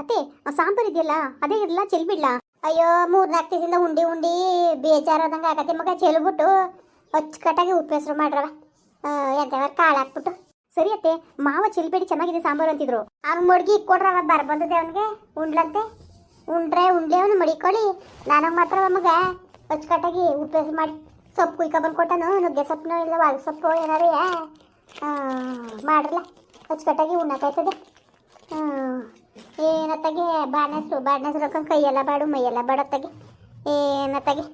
ಅತ್ತೆ ಸಾಂಬಾರ್ ಇದೆಯಲ್ಲ, ಅದೇ ಇರಲ್ಲ ಚೆಲ್ಬಿಡ್ಲ? ಅಯ್ಯೋ ಮೂರ್ನಾಲ್ಕು ದಿವಸದಿಂದ ಉಂಡಿ ಉಂಡಿ ಬೇಜಾರಾದಂಗೆ ಆಗತ್ತೆ ಮಗ, ಚೆಲ್ಬಿಟ್ಟು ಅಚ್ಚುಕಟ್ಟಾಗಿ ಉಪ್ಪು ಹೆಸರು ಮಾಡ್ರವ. ಎಂತವ, ಕಾಳು ಹಾಕ್ಬಿಟ್ಟು. ಸರಿ ಅತ್ತೆ, ಮಾವ ಚೆಲ್ಬೇಡಿ, ಚೆನ್ನಾಗಿದೆ ಸಾಂಬಾರು ಅಂತಿದ್ರು. ಅವ್ನು ಮಡ್ಗಿ ಇಕ್ಕೊಡ್ರವ ಬರ್ ಬಂದದೆ ಅವನಿಗೆ, ಉಂಡ್ಲಂತೆ. ಉಂಡ್ರೆ ಉಂಡ್ಲೆ ಅವನು, ಮಡಿಕೊಳ್ಳಿ. ನನಗೆ ಮಾತ್ರ ಮಗ, ಅಚ್ಚುಕಟ್ಟಾಗಿ ಉಪ್ಪು ಮಾಡಿ. ಸೊಪ್ಪು ಕುಯ್ಕ ಬಂದು ಕೊಟ್ಟನು, ನುಗ್ಗೆ ಸೊಪ್ಪು ಇಲ್ಲ ಒಳ ಸೊಪ್ಪು ಏನಾರ ಮಾಡ್ರಲ್ಲ. ಅಚ್ಚುಕಟ್ಟಾಗಿ ಉಣ್ಣಕ್ಕಾಯ್ತದೆ ಏನತ್ತಾಗೆ ಬಾಣಸ್ರು ಬಾಣಸ್ರು ಹಾಕೊಂಡು ಕೈಯೆಲ್ಲ ಬಾಡು, ಮೈಯೆಲ್ಲ ಬಾಡತ್ತಾಗೆ ಏನತ್ತಾಗೆ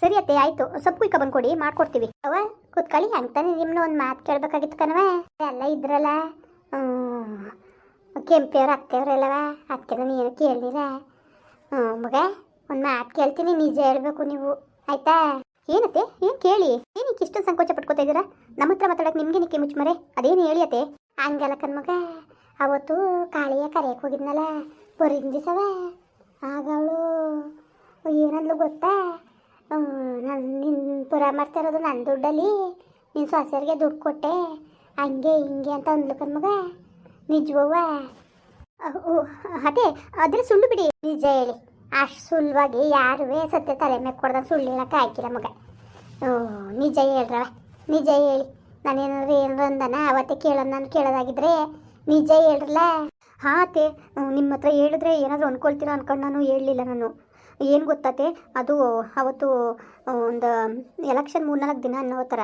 ಸರಿ ಅತ್ತೆ, ಆಯ್ತು. ಸೊಪ್ಪು ಕುಯ್ಕ ಬಂದ್ಕೊಡಿ, ಮಾಡ್ಕೊಡ್ತೀವಿ. ಅವ ಕೂತ್ಕೊಳ್ಳಿ ಅಂತಾನೆ ನಿಮ್ಮನ್ನ ಒಂದು ಮಾತು ಕೇಳ್ಬೇಕಾಗಿತ್ತು ಕಣವ ಎಲ್ಲ ಇದ್ರಲ್ಲ. ಕೆಂಪಿಯವ್ರು ಅತ್ತೆಯವ್ರೆಲ್ಲವ ಅದಕ್ಕೆ ನಾನು ಏನು ಕೇಳಿರ ಹ್ಞೂ ಮಗ, ಒಂದು ಮಾತು ಕೇಳ್ತೀನಿ, ನಿಜ ಹೇಳಬೇಕು ನೀವು. ಆಯ್ತಾ? ಏನತ್ತೆ? ಏನು ಕೇಳಿ? ಏನಕ್ಕೆ ಇಷ್ಟು ಸಂಕೋಚ ಪಟ್ಕೋತಾ ಇದ್ದೀರಾ ನಮ್ಮ ಹತ್ರ ಮಾತಾಡಕ್ಕೆ ನಿಮ್ಗೆ ನಿಕ್ಕೆ ಮುಚ್ಚಮರೆ? ಅದೇನು ಹೇಳಿ ಅತ್ತೆ? ಹಂಗಲ್ಲ ಕಣ್ಮಗ ಅವತ್ತು ಕಾಳಿಯ ಕರೆಯಕ್ಕೆ ಹೋಗಿದ್ನಲ್ಲ ದಿವಸವ. ಆಗ ಅವಳು, ಏನಂದ್ಲು ಗೊತ್ತಾ? ನಾನು ನಿನ್ನ ಪುರ ಮಾಡ್ತಾ ಇರೋದು ನನ್ನ ದುಡ್ಡಲ್ಲಿ. ನಿನ್ನ ಸೊಸೆಯರಿಗೆ ದುಡ್ಡು ಕೊಟ್ಟೆ. ಹಂಗೆ ಹಿಂಗೆ ಅಂತ ಅಂದ್ಲು ಕಣ್ಮಗ ನಿಜವವ್ವ ಅದೇ ಅದ್ರ ಸುಳ್ಳು ಬಿಡಿ. ನಿಜ ಹೇಳಿ. ಅಷ್ಟು ಸುಲಭವಾಗಿ ಯಾರುವೇ ಸತ್ಯ ತಲೆ ಮೇಲೆ ಕೊಡ್ದ ಸುಳ್ಳು ಹೇಳಕ್ಕೆ ಹಾಕಿಲ್ಲ ಮಗ. ಓ, ನಿಜ ಹೇಳ್ರವ ನಿಜ ಹೇಳಿ. ನಾನೇನಾದ್ರು ಏನಾರು ಅಂದನ ಅವತ್ತೇ ಕೇಳೋದು ನಾನು ಕೇಳೋದಾಗಿದ್ರೆ ನಿಜ ಹೇಳ್ರಲ್ಲ? ಹಾಂ ಅತ್ತೆ ನಿಮ್ಮ ಹತ್ರ ಹೇಳಿದ್ರೆ ಏನಾದರೂ ಅನ್ಕೊಳ್ತೀರಾ ಅನ್ಕೊಂಡು ನಾನು ಹೇಳಲಿಲ್ಲ ನಾನು. ಏನು ಗೊತ್ತಾತೆ, ಅದು ಅವತ್ತು ಒಂದು ಎಲೆಕ್ಷನ್ ಮೂರ್ನಾಲ್ಕು ದಿನ ಅನ್ನೋ ಥರ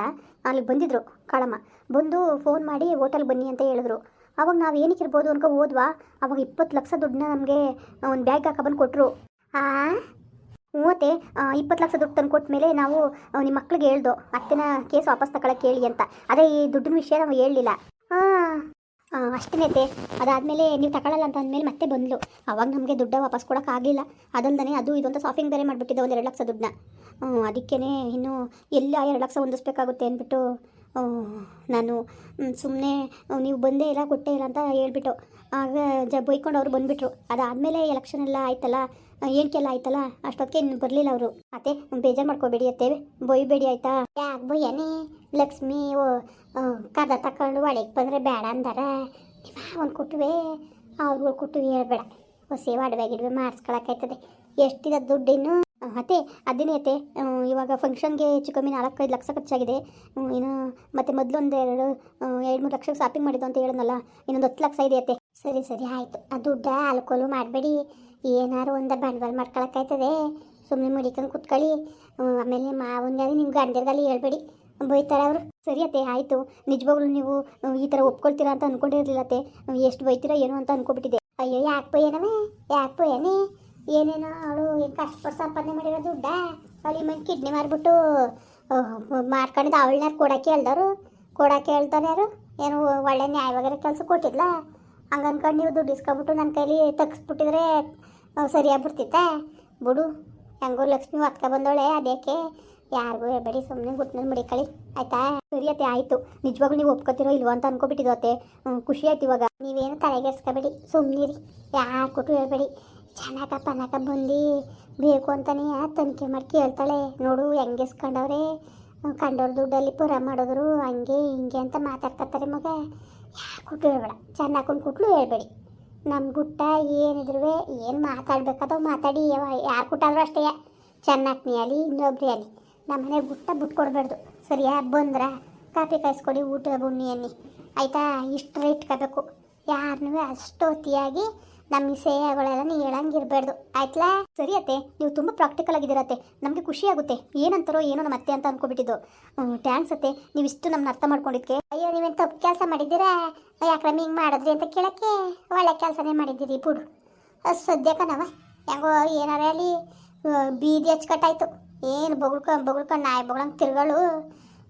ಅಲ್ಲಿ ಬಂದಿದ್ರು ಕಾಳಮ್ಮ. ಬಂದು ಫೋನ್ ಮಾಡಿ ಹೋಟೆಲ್ ಬನ್ನಿ ಅಂತ ಹೇಳಿದ್ರು. ಅವಾಗ ನಾವು ಏನಕ್ಕೆ ಇರ್ಬೋದು ಅನ್ಕೊ ಹೋದ್ವಾ? ಅವಾಗ ಇಪ್ಪತ್ತು ಲಕ್ಷ ದುಡ್ಡನ್ನ ನಮಗೆ ಒಂದು ಬ್ಯಾಗ್ ಹಾಕೊಬಂದು ಕೊಟ್ಟರು ಆ? ಮೂವತ್ತೆ ಇಪ್ಪತ್ತು ಲಕ್ಷ ದುಡ್ಡು ತಂದು ಕೊಟ್ಟ ಮೇಲೆ ನಾವು ನಿಮ್ಮ ಮಕ್ಳಿಗೆ ಹೇಳ್ದೋ, ಅತ್ತೆನ ಕೇಸ್ ವಾಪಸ್ ತಗೊಳಕ್ಕೆ ಹೇಳಿ ಅಂತ. ಅದೇ ಈ ದುಡ್ಡಿನ ವಿಷಯ ನಾವು ಹೇಳಲಿಲ್ಲ. ಹಾಂ ಅಷ್ಟೇ ಅತ್ತೆ. ಅದಾದಮೇಲೆ ನೀವು ತಗೊಳ್ಳಲ್ಲ ಅಂತ ಅಂದಮೇಲೆ ಮತ್ತೆ ಬಂದಳು ಅವಾಗ ನಮಗೆ ದುಡ್ಡ ವಾಪಸ್ ಕೊಡೋಕ್ಕಾಗಲಿಲ್ಲ ಅದಲ್ದೇ ಅದು ಇದೊಂದು ಶಾಪಿಂಗ್ ಬೇರೆ ಮಾಡಿಬಿಟ್ಟಿದ್ದೆ ಒಂದು ಎರಡು ಲಕ್ಷ ದುಡ್ಡನ್ನ. ಅದಕ್ಕೇ ಇನ್ನು ಎಲ್ಲ ಎರಡು ಲಕ್ಷ ಹೊಂದಿಸ್ಬೇಕಾಗುತ್ತೆ ಅಂದ್ಬಿಟ್ಟು ನಾನು ಸುಮ್ಮನೆ ನೀವು ಬಂದೇ ಇಲ್ಲ ಕೊಟ್ಟೇ ಇಲ್ಲ ಅಂತ ಹೇಳ್ಬಿಟ್ಟು, ಆಗ ಜ, ಬೈಕೊಂಡು ಅವರು ಬಂದುಬಿಟ್ರು. ಅದಾದಮೇಲೆ ಎಲೆಕ್ಷನ್ ಎಲ್ಲ ಆಯ್ತಲ್ಲ ಏನ್ಕೆಲ್ಲ ಆಯ್ತಲ್ಲ, ಅಷ್ಟೊತ್ತಿಗೆ ಇನ್ನು ಬರಲಿಲ್ಲ ಅವರು. ಅತ್ತೆ, ಬೇಜಾರು ಮಾಡ್ಕೋಬೇಡಿ ಅತ್ತೆ. ಬೊಯ್ಬೇಡಿ ಆಯ್ತಾ? ಯಾಕೆ ಬೊಯ್ಯನೇ ಲಕ್ಷ್ಮಿ, ಓ ಕದ ತಕೊಂಡು ಒಳಗೆ ಬಂದರೆ ಬೇಡ ಅಂದಾರ. ಒಂದು ಕೊಟ್ಟುವೆ ಅವ್ರುಗಳು ಕೊಟ್ಟು ಹೇಳ್ಬೇಡ. ಹೊಸ ಒಡವೆ ಗಿಡವೆ ಮಾಡಿಸ್ಕೊಳಕ್ಕಾಯ್ತದೆ. ಎಷ್ಟಿದೆ ದುಡ್ಡಿನ್ನು ಮತ್ತೆ ಅದೇನೇ ಐತೆ ಇವಾಗ ಫಂಕ್ಷನ್ಗೆ ಹೆಚ್ಚು ಕಮ್ಮಿ ನಾಲ್ಕೈದು ಲಕ್ಷ ಖರ್ಚಾಗಿದೆ. ಇನ್ನು ಮತ್ತೆ ಮೊದಲು ಒಂದು ಎರಡು ಎರಡು ಮೂರು ಲಕ್ಷಕ್ಕೆ ಶಾಪಿಂಗ್ ಮಾಡಿದ್ದು ಅಂತ ಹೇಳಿದ್ನಲ್ಲ, ಇನ್ನೊಂದು ಹತ್ತು ಲಕ್ಷ ಇದೆ ಅತ್ತೆ. ಸರಿ ಸರಿ, ಆಯಿತು. ಆ ದುಡ್ಡ ಅಲ್ಕೋಲು ಮಾಡಬೇಡಿ. ಏನಾರು ಒಂದು ಬಂಡವಾಳ ಮಾಡ್ಕೊಳಕ್ಕಾಯ್ತದೆ. ಸುಮ್ಮನೆ ಮಡಿಕೊಂಡು ಕುತ್ಕೊಳ್ಳಿ. ಆಮೇಲೆ ಮಾವನ್ಗಾಲಿ ನಿಮ್ಗೆ ಗಂಡರ್ಗಾಲಿ ಹೇಳ್ಬೇಡಿ. ಬೈತಾರೆ ಅವರು ಸರಿ ಅತ್ತೆ, ಆಯಿತು. ನಿಜವಾಗ್ಲೂ ನೀವು ಈ ಥರ ಒಪ್ಕೊಳ್ತೀರಾ ಅಂತ ಅಂದ್ಕೊಂಡಿರಲಿಲ್ಲ ಅತ್ತೆ. ಎಷ್ಟು ಬೈತೀರಾ ಏನೋ ಅಂತ ಅಂದ್ಕೊಬಿಟ್ಟಿದೆ ಅಯ್ಯೋ, ಯಾಕೆ ಬೈಯನವೇ? ಯಾಕೆ ಬೈಯನೇ? ಏನೇನೋ ಅವಳು ಏನು ಕಷ್ಟಪಟ್ಟು ಸಂಪಾದನೆ ಮಾಡಿರೋ ದುಡ್ಡ ಅವಳಿ ಮನೆ ಕಿಡ್ನಿ ಮಾರಿಬಿಟ್ಟು ಮಾಡ್ಕೊಂಡಿದ್ದು ಅವಳನ್ನ ಕೊಡಕ್ಕೆ ಹೇಳ್ದವರು? ಕೊಡಕ್ಕೆ ಹೇಳ್ತಾರೆ ಯಾರು? ಏನು ಒಳ್ಳೆ ನ್ಯಾಯವಾಗಿರೋ ಕೆಲಸ ಕೊಟ್ಟಿದ್ಲ. ಹಂಗೆ ಅಂದ್ಕೊಂಡು ನೀವು ದುಡ್ಡು ಇಸ್ಕೊಬಿಟ್ಟು ನನ್ನ ಕೈಲಿ ತಗ್ಸ್ಬಿಟ್ಟಿದ್ರೆ ಸರಿಯಾಗ್ಬಿಡ್ತಿತ್ತ ಬಿಡು. ಹೆಂಗೂ ಲಕ್ಷ್ಮಿ ಒತ್ಕ ಬಂದವಳೆ ಅದೇಕೆ ಯಾರಿಗೂ ಹೇಳ್ಬೇಡಿ ಸುಮ್ಮನೆ ಗುಟ್ನಲ್ಲಿ ಮಡಿಕಳಿ ಆಯ್ತಾ? ಸರಿ ಅತ್ತೆ, ಆಯಿತು. ನಿಜವಾಗ್ಲೂ ನೀವು ಒಪ್ಕೋತಿರೋ ಇಲ್ವೋ ಅಂತ ಅನ್ಕೊಬಿಟ್ಟಿದ್ದು ಅತ್ತೆ. ಖುಷಿ ಆಯ್ತು ಇವಾಗ. ನೀವೇನು ತಲೆಗೆಡ್ಸ್ಕೊಬೇಡಿ ಸುಮ್ಮನಿರಿ ಯಾರು ಕೊಟ್ಟು ಹೇಳ್ಬೇಡಿ. ಚೆನ್ನಾಗ ಪನಕ ಬಂದು. ಬೇಕು ಅಂತಾನೆ ತನಿಖೆ ಮಾಡಿ ಕೇಳ್ತಾಳೆ. ನೋಡು ಹೆಂಗೆ ಇಸ್ಕೊಂಡವ್ರೆ ಕಂಡವ್ರ ದುಡ್ಡಲ್ಲಿ ಪುರ ಮಾಡಿದ್ರು, ಹಂಗೆ, ಹಿಂಗೆ ಅಂತ ಮಾತಾಡ್ಕೊತಾರೆ ಮಗ. ಯಾರು ಕೊಟ್ಟು ಹೇಳ್ಬೇಡ. ಚೆನ್ನಾಗಿ ಹಾಕೊಂಡು ಕೊಟ್ಲು ಹೇಳ್ಬೇಡಿ. ನಮ್ಮ ಗುಟ್ಟ ಏನಿದ್ರು ಏನು ಮಾತಾಡ್ಬೇಕಾದವು ಮಾತಾಡಿ. ಯಾರು ಕೊಟ್ಟಾದ್ರೂ ಅಷ್ಟೇ. ಚೆನ್ನಾಗಿ ನೀ ಅಲ್ಲಿ, ಇನ್ನೊಬ್ರಿ ಅಲ್ಲಿ. ನಮ್ಮನೆ ಗುಟ್ಟ ಬಿಟ್ಕೊಡ್ಬಾರ್ದು ಸರಿಯಾ? ಬಂದ್ರೆ ಕಾಫಿ ಕಾಯಿಸ್ಕೊಡಿ ಊಟ ಬುಣ್ಣಿ ಅನ್ನಿ ಆಯಿತಾ? ಇಷ್ಟು ಇಟ್ಕೋಬೇಕು ಯಾರನ್ನೂ ಅಷ್ಟು ಅತಿಯಾಗಿ ನಮ್ಮ ಸೇಯಗಳೆಲ್ಲ ನೀವು ಹೇಳಂಗಿರ್ಬಾರ್ದು ಆಯ್ತಲಾ? ಸರಿ ಅತ್ತೆ, ನೀವು ತುಂಬ ಪ್ರಾಕ್ಟಿಕಲ್ ಆಗಿದ್ದೀರತ್ತೆ. ನಮಗೆ ಖುಷಿ ಆಗುತ್ತೆ. ಏನಂತಾರೋ ಏನೋ ನಮ್ಮ ಅತ್ತೆ ಅಂತ ಅನ್ಕೊಬಿಟ್ಟಿದ್ದು. ಟ್ಯಾಂಕ್ಸ್ ಅತ್ತೆ. ನೀವು ಇಷ್ಟು ನಮ್ಮನ್ನ ಅರ್ಥ ಮಾಡ್ಕೊಂಡಿದ್ಕೆ. ಅಯ್ಯೋ, ನೀವೇನು ತಪ್ಪು ಕೆಲಸ ಮಾಡಿದ್ದೀರಾ? ಯಾಕ್ರಮ ಹಿಂಗೆ ಮಾಡಿದ್ರಿ ಅಂತ ಕೇಳೋಕ್ಕೆ. ಒಳ್ಳೆ ಕೆಲಸನೇ ಮಾಡಿದ್ದೀರಿ ಬಿಡು. ಅದು ಸದ್ಯಕ್ಕನವ ಹೆಂಗೋ ಏನಾರ ಅಲ್ಲಿ ಬೀದಿ ಹಚ್ಕಟ್ಟಾಯ್ತು. ಏನು ಬೊಗಳ್ಕೊಂಡು ಬೊಗಳ್ಕೊಂಡು ನಾಯಿ ಬೊಗಳಂಗೆ ತಿರ್ಗಳು?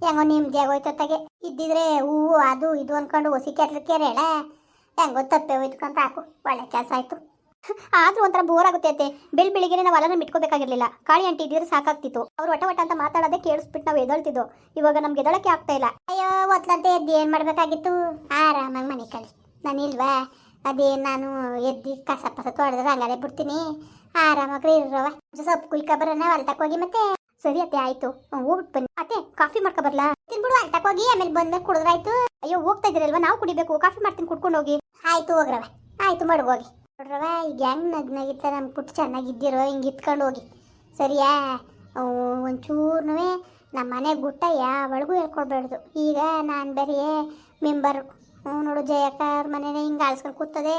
ಹೆಂಗೋ ನಿಮ್ದು ಆಗೋಯ್ತತ್ತಾಗೆ ಇದ್ದಿದ್ರೆ ಹೂವು ಅದು, ಇದು ಅಂದ್ಕೊಂಡು ಹೊಸಿ ಕೆಟ್ಲಕ್ಕೆ ಹೇಳ ಹೆಂಗೋ ತಪ್ಪೆ ಹೋಯ್ತುಕಂತ ಹಾಕು. ಒಳ್ಳೆ ಕೆಲಸ ಆಯಿತು. ಆದರೂ ಒಂಥರ ಬೋರ್ ಆಗುತ್ತೆ ಅತ್ತೆ. ಬೆಳ್ ಬೆಳಿಗ್ಗೆ ನಾವು ಅಲನ ಇಟ್ಕೋಬೇಕಾಗಿರ್ಲಿಲ್ಲ. ಕಾಳಿ ಅಂಟಿ ಇದ್ದಿದ್ರೆ ಸಾಕಾಗ್ತಿತ್ತು. ಅವ್ರು ಒಟ ಒಟ ಅಂತ ಮಾತಾಡೋದೇ ಕೇಳಿಸ್ಬಿಟ್ಟು ನಾವು ಎದೊಳ್ತಿದ್ದು. ಇವಾಗ ನಮ್ಗೆ ಎದಳಕ್ಕೆ ಆಗ್ತಾ ಇಲ್ಲ. ಅಯ್ಯೋ ಒತ್ಲಂತೆ ಎದ್ದು ಏನು ಮಾಡಬೇಕಾಗಿತ್ತು? ಆರಾಮಾಗಿ ಮನೆ ನಾನು ಅದೇನು ನಾನು ಎದ್ದು ಕಸ ಪಸ ತೊಳೆದ್ರೆ ಅಲ್ಲೇ ಬಿಡ್ತೀನಿ. ಆರಾಮಾಗ್ರಿ ಇರೋವ ಸೊಪ್ಪು ಕುಯ್ಕ ಬರೋಣ, ಹೊಲ್ತಕ್ ಹೋಗಿ ಮತ್ತೆ. ಸರಿ ಅತ್ತೆ, ಆಯ್ತು. ಹೋಗ್ಬಿಟ್ಟು ಬನ್ನಿ. ಅತ್ತೆ, ಕಾಫಿ ಮಾಡ್ಕೊ ಬರ್ಲಾ? ತಿನ್ಬಿಡು ಹೊಲ್ತಕ್ ಹೋಗಿ, ಆಮೇಲೆ ಬಂದ್ಮೇಲೆ ಕುಡಿದ್ರಾಯ್ತು. ಅಯ್ಯೋ, ಹೋಗ್ತಾ ಇದ್ದೀರಲ್ವಾ? ನಾವು ಕುಡಿಬೇಕು. ಕಾಫಿ ಮಾಡ್ತೀನಿ, ಕುಡ್ಕೊಂಡು ಹೋಗಿ. ಆಯ್ತು ಹೋಗ್ರವ ಆಯ್ತು ಮಡಗೋಗಿ ನೋಡ್ರವ ಈಗ ಹೆಂಗ್ ನಗ್ ನಮ್ ಪುಟ್ಟು ಚೆನ್ನಾಗಿದ್ದಿರೋ ಹಿಂಗೆ ಇತ್ಕೊಂಡು ಹೋಗಿ. ಸರಿಯಾ? ಒಂಚೂರ್ನೂ ನಮ್ಮ ಮನೆ ಗುಟ್ಟ ಯಾವಳಿಗೂ ಹೇಳ್ಕೊಡ್ಬಾರ್ದು. ಈಗ ನಾನು ಬರೀ ಮೆಂಬರು. ನೋಡು ಜಯಕ್ಕ ಅವ್ರ ಮನೇಲಿ ಹಿಂಗೆ ಆಳ್ಸ್ಕೊಂಡು ಕೂತದೆ.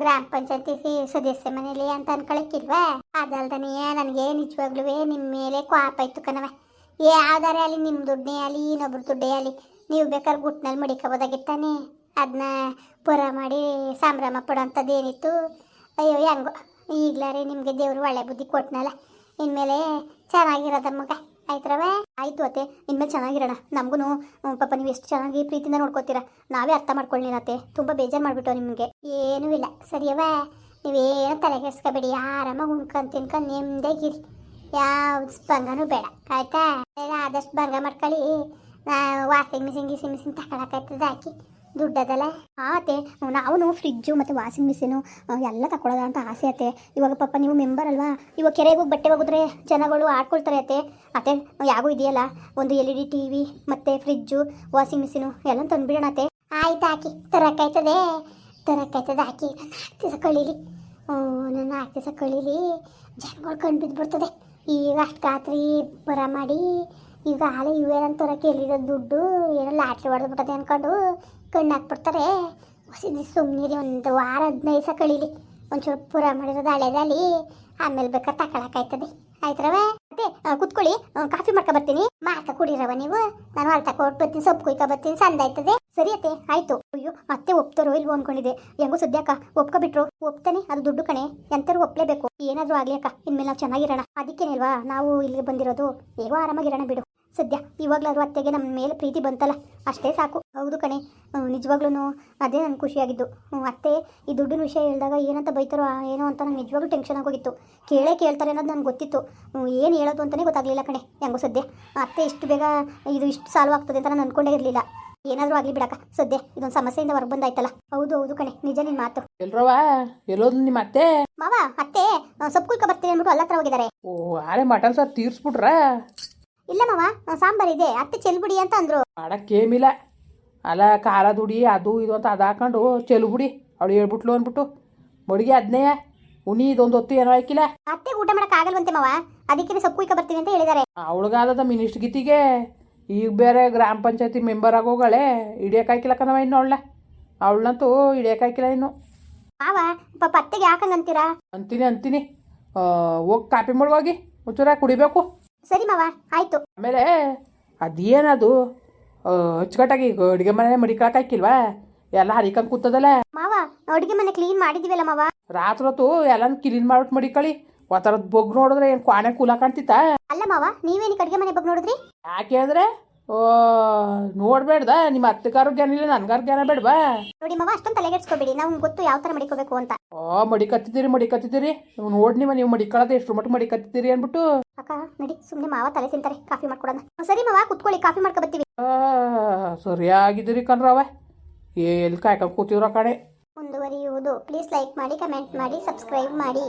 ಗ್ರಾಮ ಪಂಚಾಯತಿ ಸದಸ್ಯ ಮನೇಲಿ ಅಂತ ಅನ್ಕೊಳಕ್ಕಿಲ್ವಾ? ಅದಲ್ದನೇ ನನಗೆ ನಿಜವಾಗ್ಲೂ ನಿಮ್ಮ ಮೇಲೆ ಕ್ವಾಪ ಇತ್ತು ಕಣವ ಯಾವ್ದಾರೆ ಅಲ್ಲಿ ನಿಮ್ಮ ದುಡ್ಡೇ ಅಲ್ಲಿ, ಇನ್ನೊಬ್ರ ದುಡ್ಡೇ ಅಲ್ಲಿ, ನೀವು ಬೇಕಾದ್ರೆ ಗುಟ್ನಲ್ಲಿ ಮಡಿಕೋಬೋದಾಗಿತ್ತಾನೆ. ಅದನ್ನ ಪುರ ಮಾಡಿ ಸಂಭ್ರಮ ಪಡೋಂಥದ್ದು ಏನಿತ್ತು? ಅಯ್ಯೋ, ಹೆಂಗೋ. ಈಗ್ಲಾರೆ ನಿಮಗೆ ದೇವರು ಒಳ್ಳೆ ಬುದ್ಧಿ ಕೊಟ್ಟನಲ್ಲ ಇನ್ಮೇಲೆ ಚೆನ್ನಾಗಿರೋದ ಮಗ. ಆಯ್ತ್ರವ? ಆಯ್ತು ಅತ್ತೆ. ಇನ್ಮೇಲೆ ಚೆನ್ನಾಗಿರೋಣ. ನಮಗೂ ಪಾಪ ನೀವು ಎಷ್ಟು ಚೆನ್ನಾಗಿ ಪ್ರೀತಿಯಿಂದ ನೋಡ್ಕೋತೀರಾ. ನಾವೇ ಅರ್ಥ ಮಾಡ್ಕೊಳ್ಳಿ ಅತ್ತೆ. ತುಂಬ ಬೇಜಾರು ಮಾಡಿಬಿಟ್ಟು ನಿಮಗೆ. ಏನೂ ಇಲ್ಲ. ಸರಿಯವ ನೀವೇನು ತಲೆ ಕೆಡ್ಸ್ಕೊಬೇಡಿ ಆರಾಮಾಗಿ ಉಣ್ಕೊಂಡು ತಿನ್ಕೊಂಡು ನೆಮ್ಮದಿಯಾಗಿರಿ ಯಾವ ಭಂಗನೂ ಬೇಡ. ಆಯ್ತಾ? ಆದಷ್ಟು ಭಂಗ ಮಾಡ್ಕೊಳ್ಳಿ. ವಾಸಿಂಗ್ ಮಿಸಿಂಗ್ ಮಿಷಿನ್ ಗಿಸಿಂಗ್ ಮಿಷಿನ್ ತಗೊಳಕತ್ತದ ಹಾಕಿ ದುಡ್ಡದಲ್ಲ? ಆತೆ ನಾವು ಫ್ರಿಜ್ಜು ಮತ್ತು ವಾಷಿಂಗ್ ಮಿಷಿನು ಎಲ್ಲ ತಗೊಳ್ಳೋದ ಅಂತ ಆಸೆ ಆತೆ ಇವಾಗ ಪಾಪ ನೀವು ಮೆಂಬರ್ ಅಲ್ವಾ? ಇವಾಗ ಕೆರೆಗೆ ಹೋಗಿ ಬಟ್ಟೆ ಹೋಗಿದ್ರೆ ಜನಗಳು ಆಡ್ಕೊಳ್ತಾರೆ ಅತ್ತೆ. ಅತ್ತೆ, ಯಾಗೂ ಇದೆಯಲ್ಲ? ಒಂದು L E D T V ಮತ್ತು ಫ್ರಿಜ್ಜು ವಾಷಿಂಗ್ ಮಿಷಿನು ಎಲ್ಲ ತಂದುಬಿಡೋಣ ಅತ್ತೆ. ಆಯ್ತು ಹಾಕಿ, ತರಕಾಯ್ತದೆ. ತರಕಾಯ್ತದೆ ಹಾಕಿ ನನ್ನ ದಿವಸ ಕಳೀಲಿ ನನ್ನ ನಾಲ್ಕು ದಿವಸ ಕಳೀಲಿ ಜನಗಳು ಬಿದ್ದು ಬರ್ತದೆ ಈಗ ಅಷ್ಟು ರಾತ್ರಿ ಬರ ಮಾಡಿ ಈಗ ಆಳೆ ಇವೇನಂತ ತರಕ್ಕೆ ಎಲ್ಲಿರೋ ದುಡ್ಡು ಏನೋ ಲಾಟ್ರಿ ಹೊಡೆದ್ಬಿಟ್ಟದೆ ಅನ್ಕೊಂಡು ಕಣ್ಣು ಹಾಕ್ಬಿಡ್ತಾರೆ. ಸುಮ್ಮನಿರಿ ಒಂದು ವಾರ ಹದಿನೈದು ದಿವಸ ಕಳೀಲಿ. ಒಂಚೂರು ಪೂರ ಮಾಡಿರೋದು ಹಳೇದಲ್ಲಿ ಆಮೇಲೆ ಬೇಕಾದ್ರೆ ತಗೊಳಕಾಯ್ತದೆ ಆಯ್ತರವ ಆ, ಕುತ್ಕೊಳ್ಳಿ. ಕಾಫಿ ಮಾಡ್ಕೊ ಬರ್ತೀನಿ. ಮಾಡ್ಕ ಕುಡಿರವ ನೀವು. ನಾನು ಅಲ್ಲಿ ಕೊಟ್ಟು ಬರ್ತೀನಿ ಸೊಪ್ಪು ಕುಯ್ಕೊ ಬರ್ತೀನಿ ಸಂದ ಆಯ್ತದೆ. ಸರಿ ಅತ್ತೆ ಆಯ್ತು. ಅಯ್ಯೋ ಮತ್ತೆ ಒಪ್ತಾರೋ ಇಲ್ವೋ ಅನ್ಕೊಂಡಿದ್ದೆ. ಹೆಂಗೋ ಸದ್ಯಕ್ಕ ಒಪ್ಕೊಬಿಟ್ರು. ಒಪ್ತಾನೆ ಅದು ದುಡ್ಡು ಕಣೆ. ಎಂತರೂ ಒಪ್ಲೇಬೇಕು. ಏನಾದ್ರೂ ಆಗ್ಲಿ ಅಕ್ಕ ಇನ್ಮೇಲೆ ನಾವು ಚೆನ್ನಾಗಿರೋಣ. ಅದಕ್ಕೇನಿಲ್ವಾ ನಾವು ಇಲ್ಲಿಗೆ ಬಂದಿರೋದು. ಹೇಗೋ ಆರಾಮಾಗಿರೋಣ ಬಿಡು. ಸದ್ಯ ಇವಾಗ್ಲಾದ್ರೂ ಅತ್ತೆಗೆ ನಮ್ಮ ಮೇಲೆ ಪ್ರೀತಿ ಬಂತಲ್ಲ ಅಷ್ಟೇ ಸಾಕು. ಹೌದು ಕಣೆ ನಿಜವಾಗ್ಲೂ ಅದೇ ನನ್ನ ಖುಷಿಯಾಗಿದ್ದು. ಅತ್ತೆ ಈ ದುಡ್ಡಿನ ವಿಷಯ ಹೇಳಿದಾಗ ಏನಂತ ಬೈತಾರೋ ಏನೋ ಅಂತ ನಂಗೆ ನಿಜವಾಗ್ಲೂ ಟೆನ್ಷನ್ ಆಗೋಗಿತ್ತು. ಕೇಳೇ ಕೇಳ್ತಾರೆ ಅನ್ನೋದು ನನಗೆ ಗೊತ್ತಿತ್ತು. ಏನು ಹೇಳೋದು ಅಂತಲೇ ಗೊತ್ತಾಗಲಿಲ್ಲ ಕಣೆ ಹೆಂಗೋ ಸದ್ಯ. ಅತ್ತೆ ಇಷ್ಟು ಬೇಗ ಇದು ಇಷ್ಟು ಸಾಲ್ವ್ ಆಗ್ತದೆ ಅಂತ ನಾನು ಅಂದ್ಕೊಂಡೇ ಇರಲಿಲ್ಲ. ಏನಾದರೂ ಆಗಲಿ ಬಿಡಕ್ಕ ಸದ್ಯ ಇದೊಂದು ಸಮಸ್ಯೆಯಿಂದ ಹೊರಗೆ ಬಂದಾಯ್ತಲ್ಲ. ಹೌದು ಹೌದು ಕಣೆ ನಿಜ ನಿನ್ನ ಮಾತು. ಎಲ್ರವ ಎಲ್ಲೋದು ನಿಮ್ಮ ಅತ್ತೆ? ಮಾವ ಅತ್ತೆ ಸಬ್ ಸೊಪ್ಪು ಕುಯ್ಕೊ ಬರ್ತೀನಿ ಅಂದ್ಬಿಟ್ಟು ಅಲ್ಲ ಹತ್ರ ಹೋಗಿದ್ದಾರೆ. ಓ ಆಳೆ ಮಟನ್ ಸರ್ ತೀರ್ಸ್ಬಿಟ್ರ? ಇಲ್ಲ ಮಾವ ಆ, ಸಾಂಬಾರ್ ಇದೆ ಅತ್ತೆ ಚೆಲ್ಬಿಡಿ ಅಂತ ಅಂದ್ರು. ಮಾಡಕ್ಕೇಮಿಲ್ಲ. ಅಲ್ಲ ಖಾರ ದುಡಿ ಅದು ಇದು ಅಂತ ಅದು ಹಾಕೊಂಡು ಚೆಲ್ಬಿಡಿ. ಅವಳು ಹೇಳ್ಬಿಟ್ಲು ಅಂದ್ಬಿಟ್ಟು. ಮಡಿಗೆ ಅದ್ನೇ ಉನಿ ಇದೊಂದು ಹೊತ್ತು ಏನೋ ಹಾಕಿಲ್ಲ. ಅತ್ತೆ ಊಟ ಮಾಡಕ್ ಆಗಲ್ವಂತೆ ಮಾವ ಅದಕ್ಕೆ ಸೊಪ್ಪು ಈಗ ಬರ್ತೀನಿ ಅಂತ ಹೇಳಿದ್ದಾರೆ ಅವಳಗಾದ ಮಿನಿಸ್ಟ್ ಗೀತಿಗೆ ಈಗ ಬೇರೆ ಗ್ರಾಮ ಪಂಚಾಯತಿ ಮೆಂಬರ್ ಆಗೋಗಳೇ ಹಾಕಿಲ್ಲ ಕಣವ ಇನ್ನು ಅವಳ ಅವಳನ್ನಂತೂ ಹಾಕಿಲ್ಲ ಇನ್ನು. ಮಾವ ಪಾಪ ಅತ್ತೆಗೆ ಯಾಕಂಗಂತೀರಾ ಅಂತೀನಿ ಅಂತೀನಿ. ಹೋಗಿ ಕಾಪಿ ಮಾಡುವಾಗಿ ಒಂಚೂರ ಕುಡಿಬೇಕು. ಸರಿ ಮಾವ ಆಯ್ತು. ಆಮೇಲೆ ಅದೇನದು? ಅಚ್ಚುಕಟ್ಟಾಗಿ ಅಡುಗೆ ಮನೆ ಮಡಿಕೊಳಕ್ಕಾಕಿಲ್ವಾ ಎಲ್ಲ ಹರಿಕಂಗೆ ಕೂತದಲ್ಲ. ಮಾವ ಅಡುಗೆ ಮನೆ ಕ್ಲೀನ್ ಮಾಡಿದಿವಲ್ಲ ಮಾವ? ರಾತ್ರಿ ಹೊತ್ತು ಎಲ್ಲಾನು ಕ್ಲೀನ್ ಮಾಡ್ಬಿಟ್ಟು ಮಡಿಕಳಿ ಒತ್ತರದ ಬೊಗ್ ನೋಡಿದ್ರೆ ಏನು ಕ್ವಾಣೆ ಕೂಲ ಕಾಣ್ತಿತ್ತ? ಅಲ್ಲ ಮಾವ ನೀವೇನಕ್ಕೆ ಅಡುಗೆ ಮನೆ ಬಗ್ಗೆ ನೋಡಿದ್ರಿ? ಯಾಕೆ ಅಂದರೆ ಓ ನೋಡ್ಬೇಡ್ದ? ನಿಮ್ಮ ಅತ್ತಗಾರು ಜ್ಞಾನ ಇಲ್ಲ ನನ್ಗಾರು ಜ್ಞಾನ ಬೇಡ್ವಾ? ನೋಡಿ ಮಾವ ಅಷ್ಟೊಂದು ತಲೆಗೆಡ್ಸ್ಕೊಬೇಡಿ ನಾವು ಗೊತ್ತು ಯಾವ ಥರ ಮಡಿಕೋಬೇಕು ಅಂತ. ಓ ಮಡಿಕತ್ತಿದ್ದೀರಿ ಮಡಿಕತ್ತಿದ್ದೀರಿ. ನೀವು ನೋಡಿ ನೀವು ನೀವು ಮಡಿಕೊಳ್ಳೋದು ಎಷ್ಟು ಮಟ್ಟ ಮಡಿಕತ್ತಿದ್ದೀರಿ ಅಂದ್ಬಿಟ್ಟು. ಅಕ್ಕ ನಡಿ ಸುಮ್ಮನೆ ಮಾವ ತಲೆ ತಿಂತಾರೆ. ಕಾಫಿ ಮಾಡ್ಕೊಡೋಣ. ಸರಿ ಮಾವ ಕುತ್ಕೊಳ್ಳಿ. ಕಾಫಿ ಮಾಡ್ಕೊ ಬರ್ತೀವಿ. ಆ, ಸರಿಯಾಗಿದ್ದೀರಿ ಕಣ್ರವ. ಎಲ್ಲಿ ಕಾಯ್ಕೊಂಡು ಕೂತಿವ್ರ ಕಣೆ. ಮುಂದುವರಿಯುವುದು. ಪ್ಲೀಸ್ ಲೈಕ್ ಮಾಡಿ ಕಮೆಂಟ್ ಮಾಡಿ ಸಬ್ಸ್ಕ್ರೈಬ್ ಮಾಡಿ.